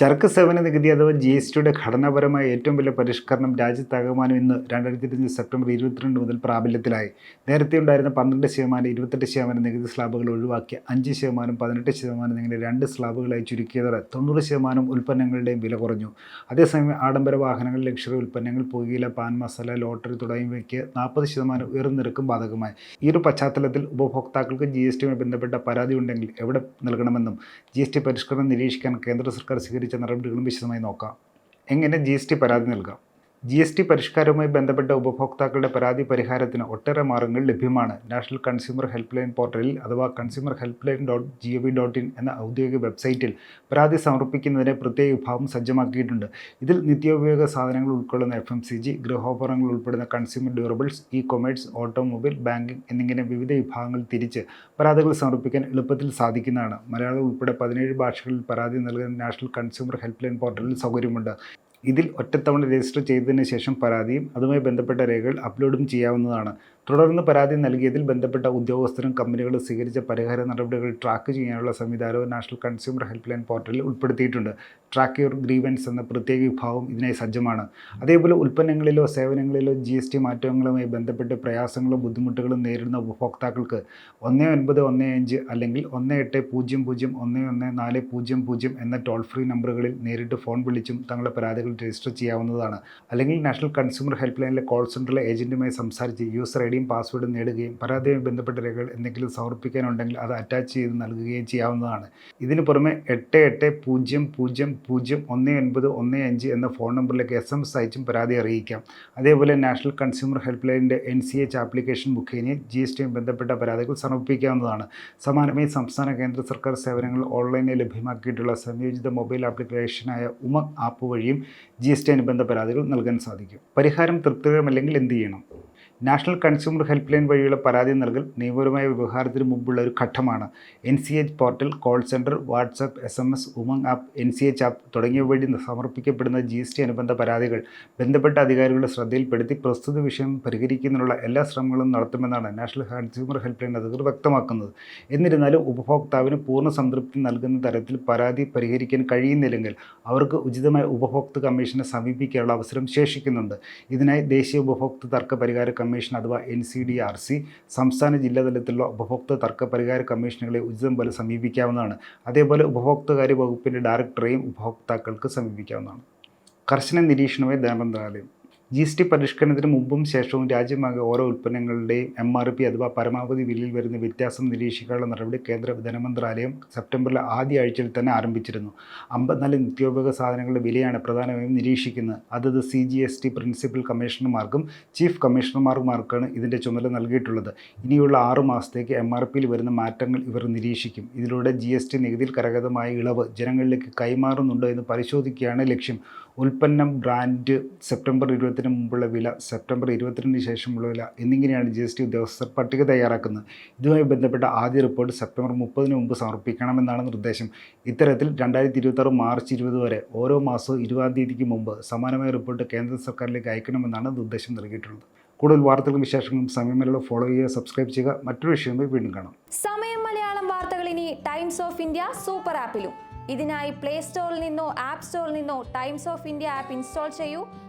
ചരക്ക് സേവന നികുതി അഥവാ ജി എസ് ടിയുടെ ഘടനാപരമായ ഏറ്റവും വലിയ പരിഷ്കരണം രാജ്യത്താകമാനം ഇന്ന് രണ്ടായിരത്തി ഇരുപത്തി സെപ്റ്റംബർ ഇരുപത്തിരണ്ട് മുതൽ പ്രാബല്യത്തിലായി. നേരത്തെ ഉണ്ടായിരുന്ന പന്ത്രണ്ട് ശതമാനം ഇരുപത്തെട്ട് ശതമാനം നികുതി സ്ലാബുകൾ ഒഴിവാക്കി അഞ്ച് ശതമാനം പതിനെട്ട് ശതമാനം ഇങ്ങനെ രണ്ട് സ്ലാബുകളായി ചുരുക്കിയതോടെ തൊണ്ണൂറ് ശതമാനം ഉൽപ്പന്നങ്ങളുടെയും വില കുറഞ്ഞു. അതേസമയം ആഡംബര വാഹനങ്ങൾ ലക്ഷറി ഉൽപ്പന്നങ്ങൾ പുകയില പാൻ മസാല ലോട്ടറി തുടങ്ങിയവയ്ക്ക് നാൽപ്പത് ശതമാനം ഉയർന്ന നിരക്കും ബാധകമായി. ഈ ഒരു പശ്ചാത്തലത്തിൽ ഉപഭോക്താക്കൾക്ക് ജി എസ് ടിയുമായി ബന്ധപ്പെട്ട പരാതി ഉണ്ടെങ്കിൽ എവിടെ നൽകണമെന്നും ജി എസ് ടി പരിഷ്കരണം നിരീക്ഷിക്കാൻ കേന്ദ്ര സർക്കാർ സ്വീകരിച്ച നടപടികളും വിശദമായി നോക്കാം. എങ്ങനെ ജി എസ് ടി പരാതി നൽകാം? ജി എസ് ടി പരിഷ്കാരവുമായി ബന്ധപ്പെട്ട ഉപഭോക്താക്കളുടെ പരാതി പരിഹാരത്തിന് ഒട്ടേറെ മാർഗങ്ങൾ ലഭ്യമാണ്. നാഷണൽ കൺസ്യൂമർ ഹെൽപ്പ് ലൈൻ പോർട്ടലിൽ അഥവാ consumer help line dot G O V dot in എന്ന ഔദ്യോഗിക വെബ്സൈറ്റിൽ പരാതി സമർപ്പിക്കുന്നതിന് പ്രത്യേക വിഭാഗം സജ്ജമാക്കിയിട്ടുണ്ട്. ഇതിൽ നിത്യോപയോഗ സാധനങ്ങൾ ഉൾക്കൊള്ളുന്ന എഫ് എം സി ജി ഗൃഹോപകരണങ്ങൾ ഉൾപ്പെടുന്ന consumer durables e commerce automobile banking എന്നിങ്ങനെ വിവിധ വിഭാഗങ്ങൾ തിരിച്ച് പരാതികൾ സമർപ്പിക്കാൻ എളുപ്പത്തിൽ സാധിക്കുന്നതാണ്. മലയാളം ഉൾപ്പെടെ പതിനേഴ് ഭാഷകളിൽ പരാതി നൽകാൻ നാഷണൽ കൺസ്യൂമർ ഹെൽപ്പ് ലൈൻ പോർട്ടലിൽ സൗകര്യമുണ്ട്. ഇതിൽ ഒറ്റത്തവണ രജിസ്റ്റർ ചെയ്തതിന് ശേഷം പരാതിയും അതുമായി ബന്ധപ്പെട്ട രേഖകൾ അപ്ലോഡും ചെയ്യാവുന്നതാണ്. തുടർന്ന് പരാതി നൽകിയതിൽ ബന്ധപ്പെട്ട ഉദ്യോഗസ്ഥരും കമ്പനികളും സ്വീകരിച്ച പരിഹാര നടപടികൾ ട്രാക്ക് ചെയ്യാനുള്ള സംവിധാനവും നാഷണൽ കൺസ്യൂമർ ഹെൽപ്പ് ലൈൻ പോർട്ടലിൽ ഉൾപ്പെടുത്തിയിട്ടുണ്ട്. ട്രാക്ക് യുവർ ഗ്രീവൻസ് എന്ന പ്രത്യേക വിഭാഗം ഇതിനായി സജ്ജമാണ്. അതേപോലെ ഉൽപ്പന്നങ്ങളിലോ സേവനങ്ങളിലോ ജി എസ് ടി മാറ്റങ്ങളുമായി ബന്ധപ്പെട്ട് പ്രയാസങ്ങളും ബുദ്ധിമുട്ടുകളും നേരിടുന്ന ഉപഭോക്താക്കൾക്ക് ഒന്ന് ഒൻപത് ഒന്ന് അഞ്ച് അല്ലെങ്കിൽ ഒന്ന് എട്ട് പൂജ്യം പൂജ്യം ഒന്ന് ഒന്ന് നാല് പൂജ്യം പൂജ്യം എന്ന ടോൾ ഫ്രീ നമ്പറുകളിൽ നേരിട്ട് ഫോൺ വിളിച്ചും തങ്ങളുടെ പരാതികൾ രജിസ്റ്റർ ചെയ്യാവുന്നതാണ്. അല്ലെങ്കിൽ നാഷണൽ കൺസ്യൂമർ ഹെൽപ്പ് ലൈനിലെ കോൾ സെന്ററിലെ ഏജന്റുമായി സംസാരിച്ച് യൂസർ ഐ ഡിയും പാസ്വേഡും നേടുകയും പരാതിയുമായി ബന്ധപ്പെട്ട രേഖകൾ എന്തെങ്കിലും സമർപ്പിക്കാനുണ്ടെങ്കിൽ അത് അറ്റാച്ച് ചെയ്ത് നൽകുകയും ചെയ്യാവുന്നതാണ്. ഇതിന് പുറമെ എട്ട് എട്ട് പൂജ്യം പൂജ്യം പൂജ്യം ഒന്ന് ഒൻപത് ഒന്ന് അഞ്ച് എന്ന ഫോൺ നമ്പറിലേക്ക് എസ് എം എസ് അയച്ചും പരാതി അറിയിക്കാം. അതേപോലെ നാഷണൽ കൺസ്യൂമർ ഹെൽപ്പ് ലൈനിന്റെ എൻ സി എച്ച് ആപ്ലിക്കേഷൻ മുഖേന ജി എസ് ടിയും ബന്ധപ്പെട്ട പരാതികൾ സമർപ്പിക്കാവുന്നതാണ്. സമാനമായി സംസ്ഥാന കേന്ദ്ര സർക്കാർ സേവനങ്ങൾ ഓൺലൈനിൽ ലഭ്യമാക്കിയിട്ടുള്ള സംയോജിത മൊബൈൽ ആപ്ലിക്കേഷനായ ഉമങ് ആപ്പ് വഴിയും ജി എസ് ടി അനുബന്ധ പരാതികൾ നൽകാൻ സാധിക്കും. പരിഹാരം തൃപ്തികരമല്ലെങ്കിൽ എന്ത് ചെയ്യണം? നാഷണൽ കൺസ്യൂമർ ഹെൽപ്പ് ലൈൻ വഴിയുള്ള പരാതി നൽകൽ നിയമപരമായ വ്യവഹാരത്തിന് മുമ്പുള്ള ഒരു ഘട്ടമാണ്. N C H portal call centre WhatsApp S M S UMANG app N C H app തുടങ്ങിയവ വഴി സമർപ്പിക്കപ്പെടുന്ന ജി എസ് ടി അനുബന്ധ പരാതികൾ ബന്ധപ്പെട്ട അധികാരികളുടെ ശ്രദ്ധയിൽപ്പെടുത്തി പ്രസ്തുത വിഷയം പരിഹരിക്കുന്നതിനുള്ള എല്ലാ ശ്രമങ്ങളും നടത്തുമെന്നാണ് നാഷണൽ കൺസ്യൂമർ ഹെൽപ്പ് ലൈൻ അധികൃതർ വ്യക്തമാക്കുന്നത്. എന്നിരുന്നാലും ഉപഭോക്താവിന് പൂർണ സംതൃപ്തി നൽകുന്ന തരത്തിൽ പരാതി പരിഹരിക്കാൻ കഴിയുന്നില്ലെങ്കിൽ അവർക്ക് ഉചിതമായ ഉപഭോക്തൃ കമ്മീഷനെ സമീപിക്കാനുള്ള അവസരം ശേഷിക്കുന്നുണ്ട്. ഇതിനായി ദേശീയ ഉപഭോക്തൃ തർക്ക പരിഹാര കമ്മീഷൻ അഥവാ N C D R C സംസ്ഥാന ജില്ലാതലത്തിലുള്ള ഉപഭോക്തൃ തർക്ക പരിഹാര കമ്മീഷനുകളെ ഉചിതം പോലെ സമീപിക്കാവുന്നതാണ്. അതേപോലെ ഉപഭോക്തൃകാര്യ വകുപ്പിന്റെ ഡയറക്ടറെയും ഉപഭോക്താക്കൾക്ക് സമീപിക്കാവുന്നതാണ്. കർശന നിരീക്ഷണമായി ധനമന്ത്രാലയം. ജി എസ് ടി പരിഷ്കരണത്തിന് മുമ്പും ശേഷവും രാജ്യമാകെ ഓരോ ഉൽപ്പന്നങ്ങളുടെയും എം ആർ പി അഥവാ പരമാവധി വിലയിൽ വരുന്ന വ്യത്യാസം നിരീക്ഷിക്കാനുള്ള നടപടി കേന്ദ്ര ധനമന്ത്രാലയം സെപ്റ്റംബറിലെ ആദ്യ ആഴ്ചയിൽ തന്നെ ആരംഭിച്ചിരുന്നു. അമ്പത്തിനാല് നിത്യോപയോഗ സാധനങ്ങളുടെ വിലയാണ് പ്രധാനമായും നിരീക്ഷിക്കുന്നത്. അതത് C G S T principal കമ്മീഷണർമാർക്കും chief കമ്മീഷണർമാർക്കുമാണ് ഇതിന്റെ ചുമതല നൽകിയിട്ടുള്ളത്. ഇനിയുള്ള ആറു മാസത്തേക്ക് എം ആർ പിയിൽ വരുന്ന മാറ്റങ്ങൾ ഇവർ നിരീക്ഷിക്കും. ഇതിലൂടെ ജി എസ് ടി നികുതിയിൽ കരകതമായ ഇളവ് ജനങ്ങളിലേക്ക് കൈമാറുന്നുണ്ടോ എന്ന് പരിശോധിക്കുകയാണ് ലക്ഷ്യം. ഉൽപ്പന്നം ബ്രാൻഡ് സെപ്റ്റംബർ ഇരുപത്തിന് മുമ്പുള്ള വില സെപ്റ്റംബർ ഇരുപത്തിരണ്ടിന് ശേഷമുള്ള വില എന്നിങ്ങനെയാണ് ജി എസ് ടി ഉദ്യോഗസ്ഥർ പട്ടിക തയ്യാറാക്കുന്നത്. ഇതുമായി ബന്ധപ്പെട്ട ആദ്യ റിപ്പോർട്ട് സെപ്റ്റംബർ മുപ്പതിന് മുമ്പ് സമർപ്പിക്കണമെന്നാണ് നിർദ്ദേശം. ഇത്തരത്തിൽ രണ്ടായിരത്തി ഇരുപത്താറ് മാർച്ച് ഇരുപത് വരെ ഓരോ മാസവും ഇരുപതാം തീയതിക്ക് മുമ്പ് സമാനമായ റിപ്പോർട്ട് കേന്ദ്ര സർക്കാരിലേക്ക് അയക്കണമെന്നാണ് നിർദ്ദേശം നൽകിയിട്ടുള്ളത്. കൂടുതൽ വാർത്തകളും വിശേഷങ്ങളും സമയമല്ലോ ഫോളോ ചെയ്യുക സബ്സ്ക്രൈബ് ചെയ്യുക. മറ്റൊരു വിഷയം വീണ്ടും കാണാം. സമയം മലയാളം വാർത്തകൾ ഇനി ടൈംസ് ഓഫ് ഇന്ത്യ സൂപ്പർ ആപ്പിലും ഇതിനായി പ്ലേ സ്റ്റോറിൽ നിന്നോ ആപ്പ് സ്റ്റോറിൽ നിന്നോ times of India app install ചെയ്യൂ.